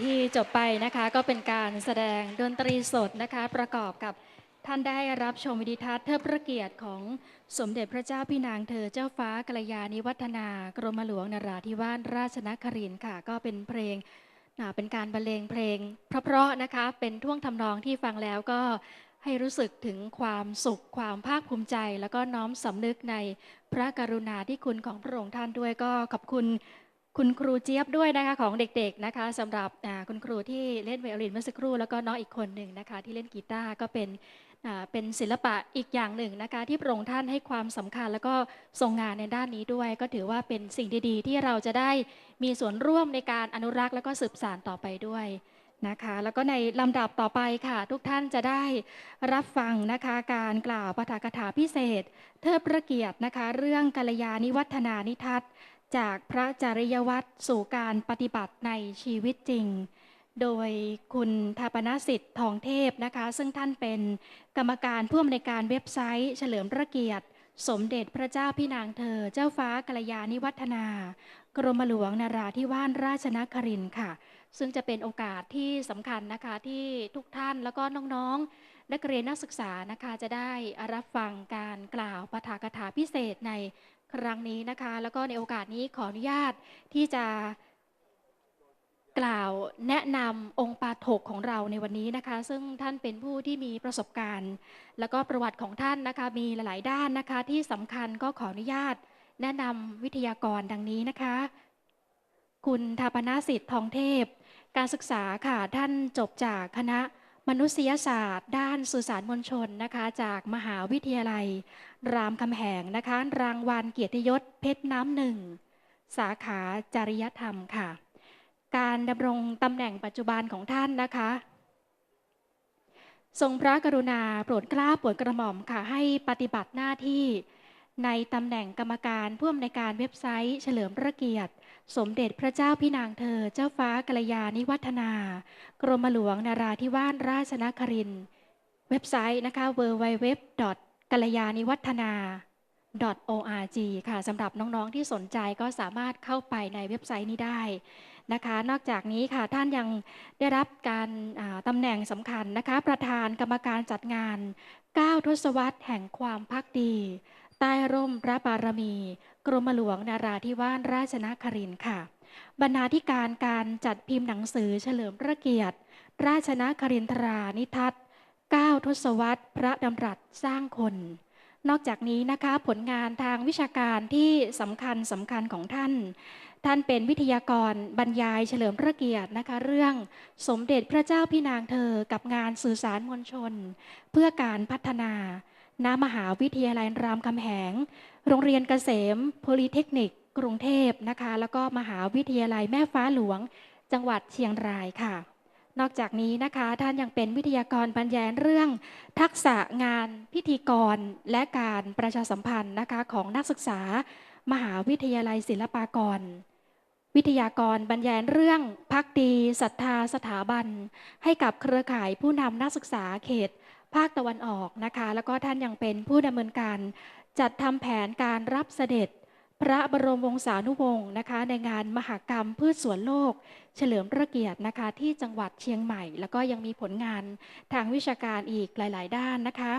ที่จบไปนะคะก็เป็นการแสดงดนตรีสดนะคะประกอบกับท่านได้รับชมวิดิทัศน์เทิดพระเกียรติของสมเด็จพระเจ้าพี่นางเธอเจ้าฟ้ากัลยาณิวัฒนากรมหลวงนราธิวาสราชนครินค่ะ ก็เป็นเพลงเป็นการบรรเลงเพลง เพราะๆนะคะเป็นท่วงทำนองที่ฟังแล้วก็ให้รู้สึกถึงความสุขความภาคภูมิใจ แล้วก็น้อมสำนึกในพระกรุณาธิคุณของพระองค์ท่านด้วยก็ขอบคุณ คุณครูเจี๊ยบด้วยนะคะของเด็กๆนะคะสำหรับคุณครูที่เล่นไวโอลินเมื่อสักครู่แล้วก็น้องอีกคนหนึ่งนะคะ ที่เล่นกีตาร์ก็เป็นเป็นศิลปะอีกอย่างหนึ่งนะคะ ที่พระองค์ท่านให้ความสำคัญ แล้วก็ทรงงานในด้านนี้ด้วย ก็ถือว่าเป็นสิ่งดีๆ ที่เราจะได้มีส่วนร่วมในการอนุรักษ์แล้วก็สืบสานต่อไปด้วยนะคะแล้วก็ในลำดับต่อไปค่ะ ทุกท่านจะได้รับฟังนะคะการกล่าวปาฐกถาพิเศษ เทิดพระเกียรตินะคะ เรื่องกัลยาณิวัฒนานิทัศน์ จากพระจริยวัตรสู่การปฏิบัติในชีวิตจริง โดยคุณทาปนสิทธิ์ทองเทพนะคะ ซึ่งท่านเป็นกรรมการผู้อำนวยการเว็บไซต์ เฉลิมพระเกียรติ สมเด็จพระเจ้าพี่นางเธอ เจ้าฟ้ากัลยาณิวัฒนา กรมหลวงนาราธิวาสราชนครินค่ะ ซึ่งจะเป็นโอกาสที่สำคัญนะคะที่ทุกท่านแล้วก็น้องๆนักเรียนนักศึกษานะคะจะได้รับฟังการกล่าวปาฐกถาพิเศษใน ครั้งนี้นะคะ แล้วก็ในโอกาสนี้ขออนุญาตที่จะกล่าวแนะนำองค์ปาถกของเราในวันนี้นะคะ ซึ่งท่านเป็นผู้ที่มีประสบการณ์ แล้วก็ประวัติของท่านนะคะมีหลายๆ ด้านนะคะ ที่สำคัญก็ขออนุญาต แนะนำวิทยากรดังนี้นะคะ คุณทาปนาสิทธิ์ทองเทพ การศึกษาค่ะท่านจบจากคณะ มนุษยศาสตร์ ด้านสื่อสารมวลชนนะคะจากมหาวิทยาลัย รามคำแหงนะคะ รางวัลเกียรติยศเพชรน้ำหนึ่ง สาขาจริยธรรมค่ะ การดำรงตำแหน่งปัจจุบันของท่านนะคะ ทรงพระกรุณาโปรดเกล้าโปรดกระหม่อมค่ะ ให้ปฏิบัติหน้าที่ในตำแหน่งกรรมการผู้อำนวยการเว็บไซต์ เฉลิมพระเกียรติ สมเด็จพระเจ้าพี่นางเธอ เจ้าฟ้ากัลยาณิวัฒนา กรมหลวงนาราธิวาสราชนคริน เว็บไซต์นะคะ www. กัลยาณิวัฒนา .org ค่ะสำหรับน้องๆที่สนใจก็สามารถเข้าไปในเว็บไซต์นี้ได้นะคะ นอกจากนี้ค่ะท่านยังได้รับการาตำแหน่งสำคัญนะคะ ประธานกรรมการจัดงาน 9 ทศวรรษแห่งความพักดี ใต้ร่มพระบารมี กรมหลวงนาราธิวาสราชนครินค่ะ บรรณาธิการการจัดพิมพ์หนังสือเฉลิมพระเกียรติ ราชนครินทรานิทัศน์9ทศวรรษ พระดำรัสสร้างคน นอกจากนี้นะคะผลงานทางวิชาการที่สำคัญสำคัญของท่าน ท่านเป็นวิทยากรบรรยายเฉลิมพระเกียรตินะคะ เรื่องสมเด็จพระเจ้าพี่นางเธอกับงานสื่อสารมวลชน เพื่อการพัฒนา ณมหาวิทยาลัยรามคำแหง โรงเรียนเกษมโพลิเทคนิค กรุงเทพนะคะ แล้วก็มหาวิทยาลัยแม่ฟ้าหลวง จังหวัดเชียงรายค่ะ นอกจากนี้นะคะท่านยังเป็นวิทยากรบรรยายเรื่อง ทักษะงานพิธีกรและการประชาสัมพันธ์นะคะของนักศึกษา มหาวิทยาลัยศิลปากร วิทยากรบรรยายเรื่องพักดีศรัทธาสถาบัน ให้กับเครือข่ายผู้นำนักศึกษาเขต ภาคตะวันออกนะคะ แล้วก็ท่านยังเป็นผู้ดำเนินการจัดทำแผนการรับเสด็จ พระบรมวงศานุวงศ์นะคะ ในงานมหกรรมพืชสวนโลก เฉลิมพระเกียรตินะคะ ที่จังหวัดเชียงใหม่ แล้วก็ยังมีผลงานทางวิชาการอีกหลาย ๆ ด้านนะคะ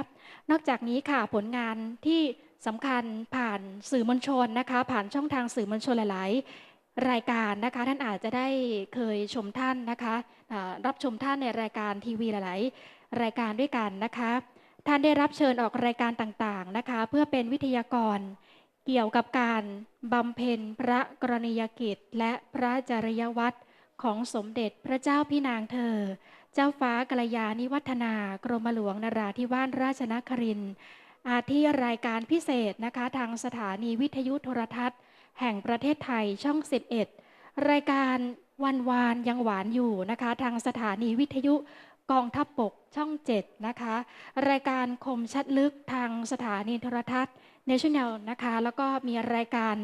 นอกจากนี้ค่ะผลงานที่สำคัญผ่านสื่อมวลชนนะคะ ผ่านช่องทางสื่อมวลชนหลาย ๆ รายการนะคะ ท่านอาจจะได้เคยชมท่านนะคะรับชมท่านในรายการทีวีหลาย ๆ รายการด้วยกันนะคะ ท่านได้รับเชิญออกรายการต่างๆนะคะ เพื่อเป็นวิทยากร เกี่ยวกับการบำเพ็ญพระกรณียกิจ และพระจริยวัตรของสมเด็จพระเจ้าพี่นางเธอ เจ้าฟ้ากัลยาณิวัฒนากรมหลวงนราธิวาสราชนครินทร์อาที่รายการพิเศษนะคะ ทางสถานีวิทยุโทรทัศน์ แห่งประเทศไทยช่อง 11 รายการวันวานยังหวานอยู่นะคะ ทางสถานีวิทยุ กองทัพบกช่อง7นะคะ รายการคมชัดลึกทางสถานีโทรทัศน์ National นะคะ แล้วก็มีรายการ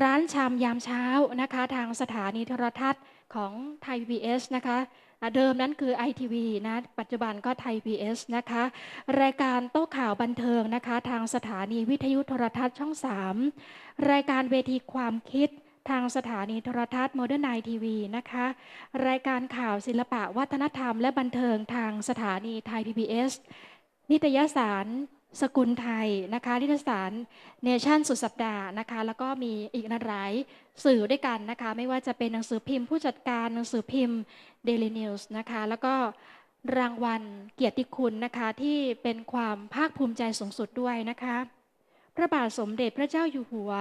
ร้านชามยามเช้านะคะ ทางสถานีโทรทัศน์ของไทย PBS นะคะเดิมนั้นคือ ITV นะ ปัจจุบันก็ไทย PBS นะคะ รายการโต๊ะข่าวบันเทิงนะคะ ทางสถานีวิทยุโทรทัศน์ช่อง 3 รายการเวทีความคิด ทางสถานีโทรทัศน์โมเดิร์นไนทีวีนะคะ รายการข่าวศิลปะวัฒนธรรมและบันเทิงทางสถานีไทย PBS นิตยสารสกุลไทยนะคะนิตยสารเนชั่นสุดสัปดาห์นะคะ แล้วก็มีอีกหลายสื่อด้วยกันนะคะ ไม่ว่าจะเป็นหนังสือพิมพ์ผู้จัดการหนังสือพิมพ์ Daily News นะคะ แล้วก็รางวัลเกียรติคุณนะคะ ที่เป็นความภาคภูมิใจสูงสุดด้วยนะคะ พระบาทสมเด็จพระเจ้าอยู่หัว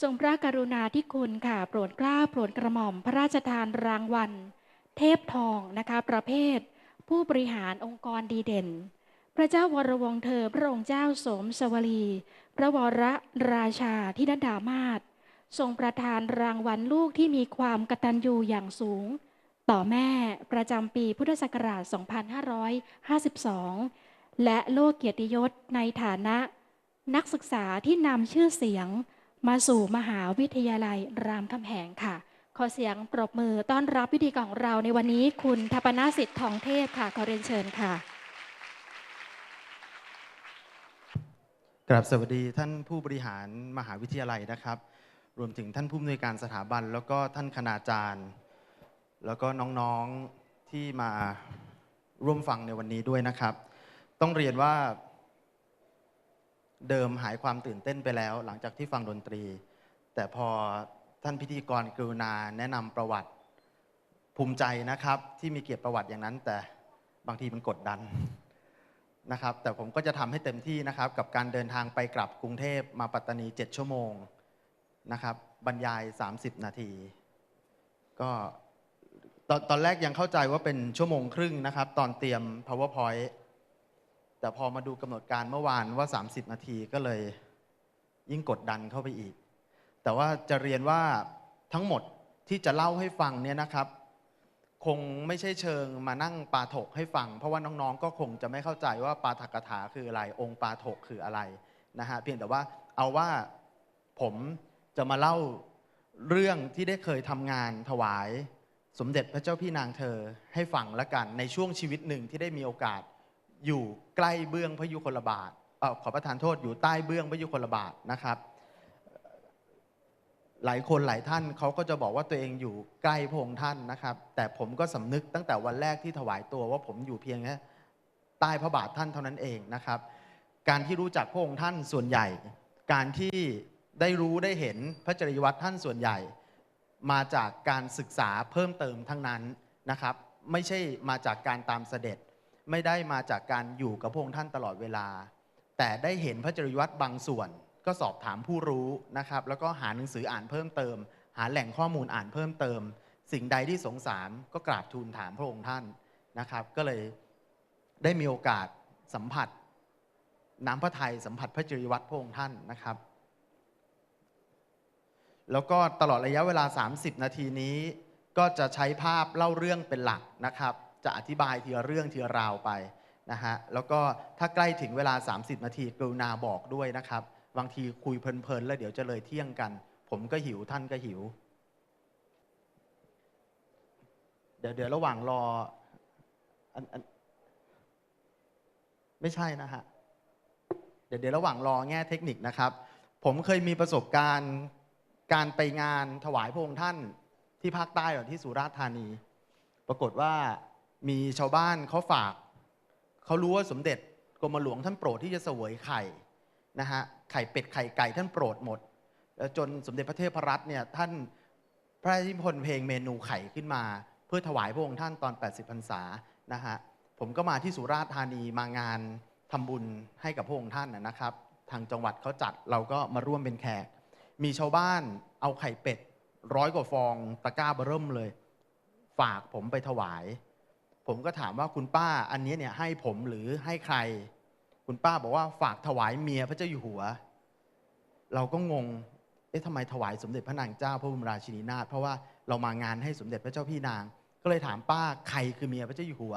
ทรงพระกรุณาธิคุณค่ะ โปรดเกล้าโปรดกระหม่อมพระราชทานรางวัล เทพทองนะคะ ประเภท ผู้บริหารองค์กรดีเด่น พระเจ้าวรวงเธอพระองค์เจ้าสมสวลี พระวรราชาธินดามาศทรงประทานรางวัลลูกที่มีความกตัญญูอย่างสูง ต่อแม่ประจำปีพุทธศักราช 2552 และโลกเกียรติยศในฐานะ นักศึกษาที่นำชื่อเสียงมาสู่มหาวิทยาลัยรามคำแหงค่ะ ขอเสียงปรบมือต้อนรับพิธีกรของเราในวันนี้คุณทัปนาสิทธิ์ทองเทพค่ะ ขอเรียนเชิญค่ะกราบสวัสดีท่านผู้บริหารมหาวิทยาลัยนะครับ รวมถึงท่านผู้อำนวยการสถาบัน แล้วก็ท่านคณาจารย์ แล้วก็น้องๆที่มาร่วมฟังในวันนี้ด้วยนะครับ ต้องเรียนว่า เดิมหายความตื่นเต้นไปแล้ว หลังจากที่ฟังดนตรี แต่พอท่านพิธีกรกรุณาแนะนำประวัติภูมิใจนะครับ ที่มีเกียรติประวัติอย่างนั้น แต่บางทีมันกดดันนะครับ แต่ผมก็จะทำให้เต็มที่นะครับ กับการเดินทางไปกลับกรุงเทพมาปัตตานี 7 ชั่วโมงนะครับ บรรยาย 30 นาที ก็ตอนตอนแรกยังเข้าใจว่าเป็นชั่วโมงครึ่งนะครับ ตอนเตรียม powerpoint แต่พอมาดูกำหนดการเมื่อวานว่า 30 นาทีก็เลยยิ่งกดดันเข้าไปอีก แต่ว่าจะเรียนว่าทั้งหมดที่จะเล่าให้ฟังเนี่ยนะครับ คงไม่ใช่เชิงมานั่งปาถกให้ฟัง เพราะว่าน้องๆ ก็คงจะไม่เข้าใจว่าปาถกถาคืออะไร องค์ปาถกคืออะไรนะฮะเพียงแต่ว่าเอาว่าผมจะมาเล่าเรื่องที่ได้เคยทำงานถวาย สมเด็จพระเจ้าพี่นางเธอให้ฟังละกัน ในช่วงชีวิตหนึ่งที่ได้มีโอกาส อยู่ใกล้เบื้องพระยุคลบาทเออขอประทานโทษอยู่ใต้เบื้องพระยุคลบาทนะครับ หลายคนหลายท่านเขาก็จะบอกว่าตัวเองอยู่ใกล้พระองค์ท่านนะครับ แต่ผมก็สำนึกตั้งแต่วันแรกที่ถวายตัวว่าผมอยู่เพียงแค่ใต้พระบาทท่านเท่านั้นเองนะครับ การที่รู้จักพระองค์ท่านส่วนใหญ่ การที่ได้รู้ได้เห็นพระจริยวัตรท่านส่วนใหญ่ มาจากการศึกษาเพิ่มเติมทั้งนั้นนะครับ ไม่ใช่มาจากการตามเสด็จ ไม่ได้มาจากการอยู่กับพระองค์ท่านตลอดเวลา แต่ได้เห็นพระจริยวัตรบางส่วน ก็สอบถามผู้รู้นะครับ แล้วก็หาหนังสืออ่านเพิ่มเติม หาแหล่งข้อมูลอ่านเพิ่มเติม สิ่งใดที่สงสารก็กราบทูลถามพระองค์ท่านนะครับ ก็เลยได้มีโอกาสสัมผัสน้ำพระทัยสัมผัสพระจริยวัตรพระองค์ท่านนะครับ แล้วก็ตลอดระยะเวลา 30 นาทีนี้ ก็จะใช้ภาพเล่าเรื่องเป็นหลักนะครับ จะอธิบายทีละเรื่องทีละราวไปนะฮะแล้วก็ถ้าใกล้ถึงเวลา 30 นาทีกรุณาบอกด้วยนะครับ บางทีคุยเพลินๆ แล้วเดี๋ยวจะเลยเที่ยงกัน ผมก็หิวท่านก็หิว เดี๋ยวเดี๋ยวระหว่างรออันอันไม่ใช่นะฮะเดี๋ยวเดี๋ยวระหว่างรอแง่เทคนิคนะครับ ผมเคยมีประสบการณ์การไปงานถวายพระองค์ท่านที่ภาคใต้หรือที่สุราษฎร์ธานี ปรากฏว่า มีชาวบ้านเขาฝาก เขารู้ว่าสมเด็จกรมหลวงท่านโปรดที่จะเสวยไข่นะฮะไข่เป็ดไข่ไก่ท่านโปรดหมดแล้วจนสมเด็จพระเทพรัตน์เนี่ยท่านพระราชนิพนธ์เพลงเมนูไข่ขึ้นมา เพื่อถวายพระองค์ท่านตอน 80พรรษานะฮะผมก็มาที่สุราษฎร์ธานีมางานทำบุญให้กับพระองค์ท่านนะครับ ทางจังหวัดเขาจัดเราก็มาร่วมเป็นแขก มีชาวบ้านเอาไข่เป็ดร้อยกว่าฟองตะกร้าเบเริ่มเลย ฝากผมไปถวาย ผมก็ถามว่าคุณป้าอันนี้เนี่ยให้ผมหรือให้ใคร คุณป้าบอกว่าฝากถวายเมียพระเจ้าอยู่หัว เราก็งง เอ๊ะทำไมถวายสมเด็จพระนางเจ้าพระบรมราชินีนาถเพราะว่าเรามางานให้สมเด็จพระเจ้าพี่นาง ก็เลยถามป้าใครคือเมียพระเจ้าอยู่หัว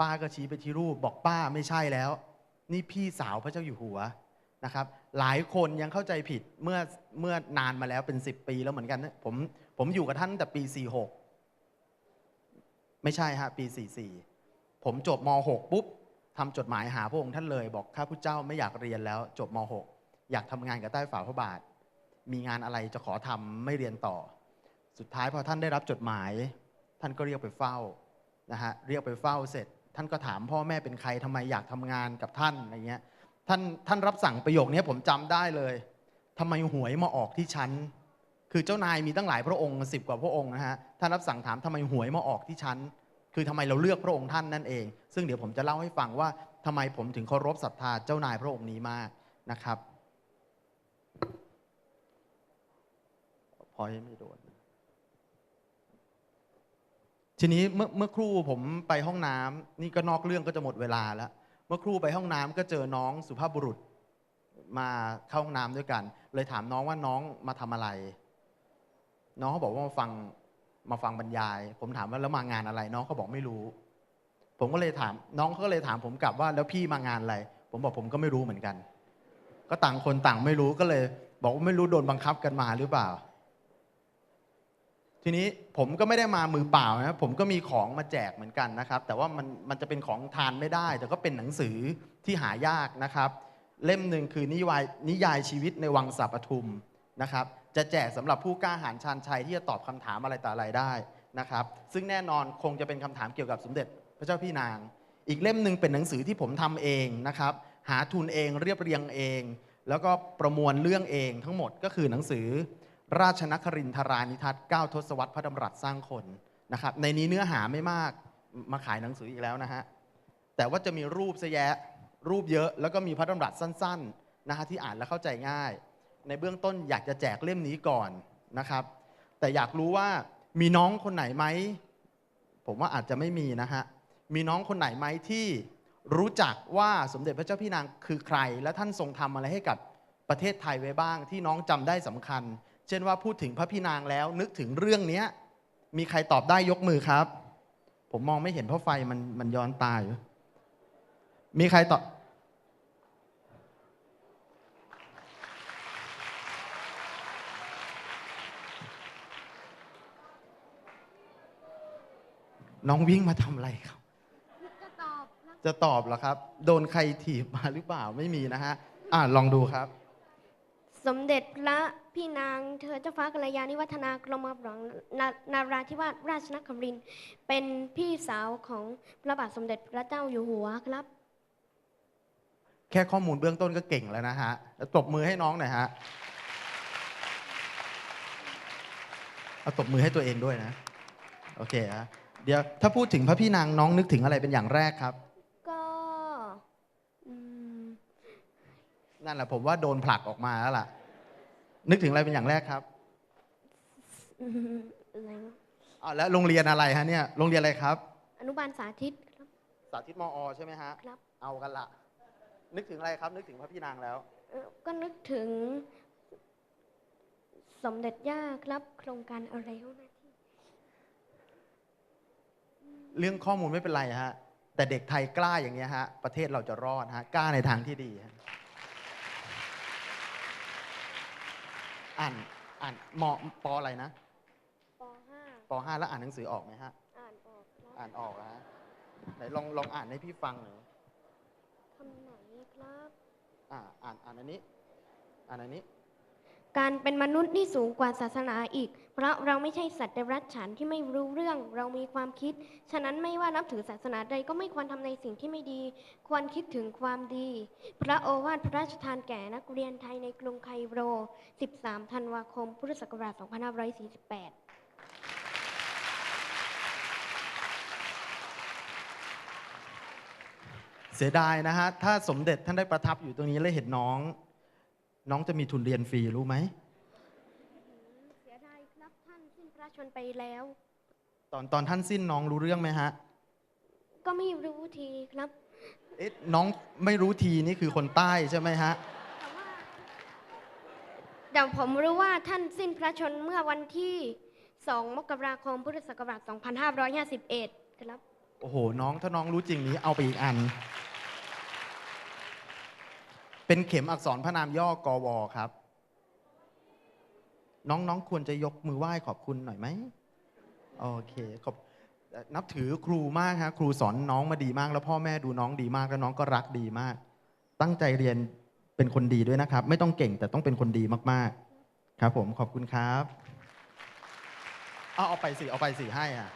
ป้าก็ชี้ไปที่รูปบอกป้าไม่ใช่แล้ว นี่พี่สาวพระเจ้าอยู่หัวนะครับหลายคนยังเข้าใจผิดเมื่อเมื่อนานมาแล้วเป็น 10 ปีแล้วเหมือนกันนะผมผมอยู่กับท่านแต่ปี 46 ไม่ใช่ฮะปี 44 ผมจบม .6 ปุ๊บทำจดหมายหาพระองค์ท่านเลย บอกข้าพุทธเจ้าไม่อยากเรียนแล้ว จบม .6 อยากทำงานกับใต้ฝ่าพระบาท มีงานอะไรจะขอทำไม่เรียนต่อ สุดท้ายพอท่านได้รับจดหมาย ท่านก็เรียกไปเฝ้านะฮะเรียกไปเฝ้าเสร็จ ท่านก็ถามพ่อแม่เป็นใครทำไมอยากทำงานกับท่านอะไรเงี้ยท่านท่านรับสั่งประโยคนี้ผมจำได้เลยทำไมหวยมาออกที่ชั้น คือเจ้านายมีตั้งหลายพระองค์สิบกว่าพระองค์นะฮะท่านรับสั่งถามทำไมหวยมาออกที่ชั้นคือทำไมเราเลือกพระองค์ท่านนั่นเอง ซึ่งเดี๋ยวผมจะเล่าให้ฟังว่าทำไมผมถึงเคารพศรัทธาเจ้านายพระองค์นี้มากนะครับ พอยไม่โดน ทีนี้เมื่อเมื่อครู่ผมไปห้องน้ำนี่ก็นอกเรื่องก็จะหมดเวลาแล้ว เมื่อครู่ไปห้องน้ำก็เจอน้องสุภาพบุรุษมาเข้าห้องน้ำด้วยกัน เลยถามน้องว่าน้องมาทำอะไร น้องเขาบอกว่ามาฟังมาฟังบรรยาย ผมถามว่าแล้วมางานอะไร น้องเขาบอกไม่รู้ ผมก็เลยถาม น้องเขาก็เลยถามผมกลับว่าแล้วพี่มางานอะไร ผมบอกผมก็ไม่รู้เหมือนกัน ก็ต่างคนต่างไม่รู้ก็เลย บอกว่าไม่รู้โดนบังคับกันมาหรือเปล่า ทีนี้ผมก็ไม่ได้มามือเปล่านะผมก็มีของมาแจกเหมือนกันนะครับ แต่ว่ามันมันจะเป็นของทานไม่ได้ แต่ก็เป็นหนังสือที่หายากนะครับ เล่มหนึ่งคือนิยายนิยายชีวิตในวังสัปทุมนะครับ จะแจกสำหรับผู้กล้าหาญชาญชัยที่จะตอบคำถามอะไรต่ออะไรได้นะครับ ซึ่งแน่นอนคงจะเป็นคำถามเกี่ยวกับสมเด็จพระเจ้าพี่นาง อีกเล่มหนึ่งเป็นหนังสือที่ผมทำเองนะครับ หาทุนเองเรียบเรียงเอง แล้วก็ประมวลเรื่องเองทั้งหมดก็คือหนังสือ ราชนครินทรานิทัศน์9ทศวรรษพระดำรัสสร้างคนนะครับ ในนี้เนื้อหาไม่มากมาขายหนังสืออีกแล้วนะฮะแต่ว่าจะมีรูปซะแยะรูปเยอะ แล้วก็มีพระดำรัสสั้น ๆนะฮะที่อ่านแล้วเข้าใจง่าย ในเบื้องต้นอยากจะแจกเล่มนี้ก่อนนะครับ แต่อยากรู้ว่ามีน้องคนไหนไหม ผมว่าอาจจะไม่มีนะฮะ มีน้องคนไหนไหมที่รู้จักว่าสมเด็จพระเจ้าพี่นางคือใคร และท่านทรงทำอะไรให้กับประเทศไทยไว้บ้าง ที่น้องจำได้สำคัญ เช่นว่าพูดถึงพระพี่นางแล้ว นึกถึงเรื่องเนี้ย มีใครตอบได้ยกมือครับ ผมมองไม่เห็นเพราะไฟมันมันย้อนตาอยู่มีใครตอบ น้องวิ่งมาทำอะไรครับ จะตอบนะจะตอบเหรอครับ โดนใครถีบมาหรือเปล่าไม่มีนะฮะ อ่าลองดูครับ สมเด็จพระพี่นางเธอเจ้าฟ้ากัลยาณิวัฒนากรมหลวงนานาราธิวาสราชนครินทร์เป็นพี่สาวของพระบาทสมเด็จพระเจ้าอยู่หัวครับ แค่ข้อมูลเบื้องต้นก็เก่งแล้วนะฮะแล้วตบมือให้น้องหน่อยฮะเอาตบมือให้ตัวเองด้วยนะ โอเคฮะ เดี๋ยวถ้าพูดถึงพระพี่นางน้องนึกถึงอะไรเป็นอย่างแรกครับ ก็อืมนั่นแหละผมว่าโดนผลักออกมาแล้วล่ะ นึกถึงอะไรเป็นอย่างแรกครับอืมอะไรวะอ่าแล้วโรงเรียนอะไรฮะเนี่ยโรงเรียนอะไรครับ อนุบาลสาธิตครับ สาธิตมอใช่ไหมฮะครับ เอากันละนึกถึงอะไรครับ นึกถึงพระพี่นางแล้ว เอ่อก็นึกถึง สมเด็จย่าครับ โครงการอะไรเขานะที่ เรื่องข้อมูลไม่เป็นไรฮะแต่เด็กไทยกล้าอย่างเงี้ยฮะประเทศเราจะรอดฮะกล้าในทางที่ดีฮะอ่านอ่านมปอะไรนะป .5 ปห้าแล้วอ่านหนังสือออกไหมฮะอ่านออกครับอ่านออกนะฮะไหนลองลองอ่านให้พี่ฟังหน่อยคำไหนครับ อ่าอ่านอ่านอันนี้ อ่านอันนี้ การเป็นมนุษย์ที่สูงกว่าศาสนาอีก เพราะเราไม่ใช่สัตว์เดรัจฉานที่ไม่รู้เรื่อง เรามีความคิด ฉะนั้นไม่ว่านับถือศาสนาใดก็ไม่ควรทำในสิ่งที่ไม่ดี ควรคิดถึงความดี พระโอวาทพระราชทานแก่นักเรียนไทยในกรุงไคโร 13 ธันวาคม พุทธศักราช 2548เสียดายนะฮะ ถ้าสมเด็จท่านได้ประทับอยู่ตรงนี้แล้วเห็นน้อง น้องจะมีทุนเรียนฟรีรู้ไหมเสียดายครับท่านสิ้นพระชนม์ไปแล้ว ตอนตอนท่านสิ้นน้องรู้เรื่องไหมฮะ ก็ไม่รู้ทีครับ เอ๊ะน้องไม่รู้ทีนี่คือคนใต้ใช่ไหมฮะ แต่ว่าเดี๋ยวผมรู้ว่าท่านสิ้นพระชนม์เมื่อวันที่ 2 มกราคมพุทธศักราช 2551 ครับ โอ้โห น้องถ้าน้องรู้จริงนี้เอาไปอีกอัน เป็นเข็มอักษรพระนามย่อกวครับ น้องน้องควรจะยกมือไหว้ขอบคุณหน่อยไหมโอเคขอบนับถือครูมากฮะครูสอนน้องมาดีมาก แล้วพ่อแม่ดูน้องดีมากแล้วน้องก็รักดีมาก ตั้งใจเรียนเป็นคนดีด้วยนะครับ ไม่ต้องเก่งแต่ต้องเป็นคนดีมากๆ ครับผมขอบคุณครับ เอาเอาไปสิเอาไปสิให้อะ